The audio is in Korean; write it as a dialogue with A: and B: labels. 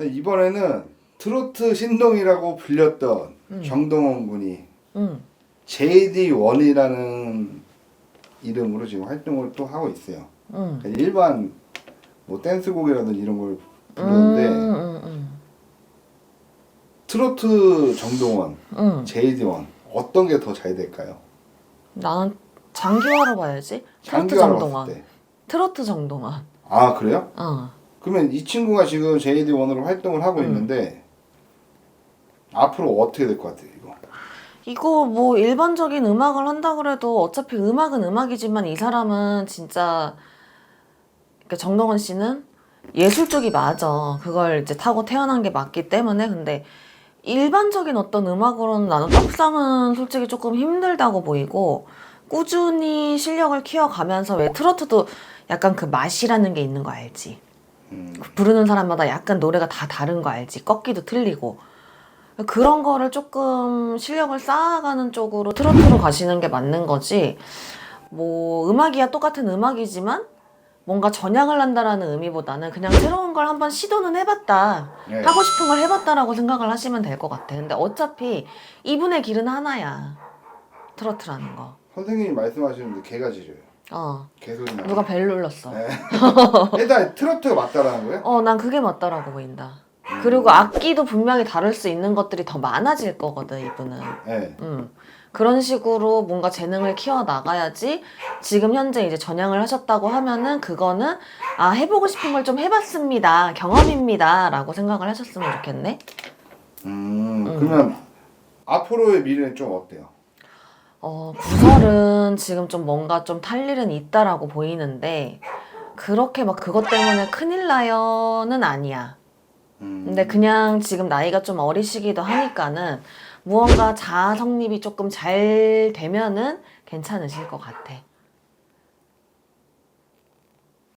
A: 이번에는 트로트 신동이라고 불렸던
B: 음.
A: 정동원 군이
B: 응.
A: JD1이라는 이름으로 지금 활동을 또 하고 있어요.
B: 응.
A: 그러니까 일반 뭐 댄스곡이라든지 이런 걸 부르는데
B: 응, 응,
A: 트로트 정동원,
B: 응.
A: JD1 어떤 게 더 잘 될까요?
B: 나는 장기화로 봐야지. 트로트
A: 장기화로
B: 정동원.
A: 때.
B: 트로트 정동원.
A: 아 그래요?
B: 어.
A: 그러면 이 친구가 지금 JD1으로 활동을 하고
B: 음.
A: 있는데 앞으로 어떻게 될 것 같아요 이거?
B: 이거 뭐 일반적인 음악을 한다 그래도 어차피 음악은 음악이지만 이 사람은 진짜 그러니까 정동원 씨는 예술 쪽이 맞아. 그걸 이제 타고 태어난 게 맞기 때문에 근데 일반적인 어떤 음악으로는 나는 떡상은 솔직히 조금 힘들다고 보이고 꾸준히 실력을 키워가면서 왜 트로트도 약간 그 맛이라는 게 있는 거 알지?
A: 음,
B: 부르는 사람마다 약간 노래가 다 다른 거 알지? 꺾기도 틀리고. 그런 거를 조금 실력을 쌓아가는 쪽으로 트로트로 가시는 게 맞는 거지. 뭐, 음악이야 똑같은 음악이지만 뭔가 전향을 한다라는 의미보다는 그냥 새로운 걸 한번 시도는 해봤다.
A: 네.
B: 하고 싶은 걸 해봤다라고 생각을 하시면 될 것 같아. 근데 어차피 이분의 길은 하나야. 트로트라는 거.
A: 선생님이 말씀하시는데 개가 짖어요.
B: 어.
A: 개소리 나.
B: 누가 벨 눌렀어.
A: 네. 일단 트로트가 맞다라는 거예요?
B: 어, 난 그게 맞다라고 보인다. 그리고 악기도 분명히 다룰 수 있는 것들이 더 많아질 거거든, 이분은.
A: 네.
B: 음. 그런 식으로 뭔가 재능을 키워 나가야지 지금 현재 이제 전향을 하셨다고 하면은 그거는 아, 해보고 싶은 걸 좀 해봤습니다. 경험입니다. 라고 생각을 하셨으면 좋겠네.
A: 음,
B: 음.
A: 그러면 앞으로의 미래는 좀 어때요?
B: 어, 구설은 지금 좀 뭔가 좀 탈 일은 있다라고 보이는데 그렇게 막 그것 때문에 큰일 나요는 아니야.
A: 음,
B: 근데 그냥 지금 나이가 좀 어리시기도 하니까는 무언가 자아 성립이 조금 잘 되면은 괜찮으실 것 같아.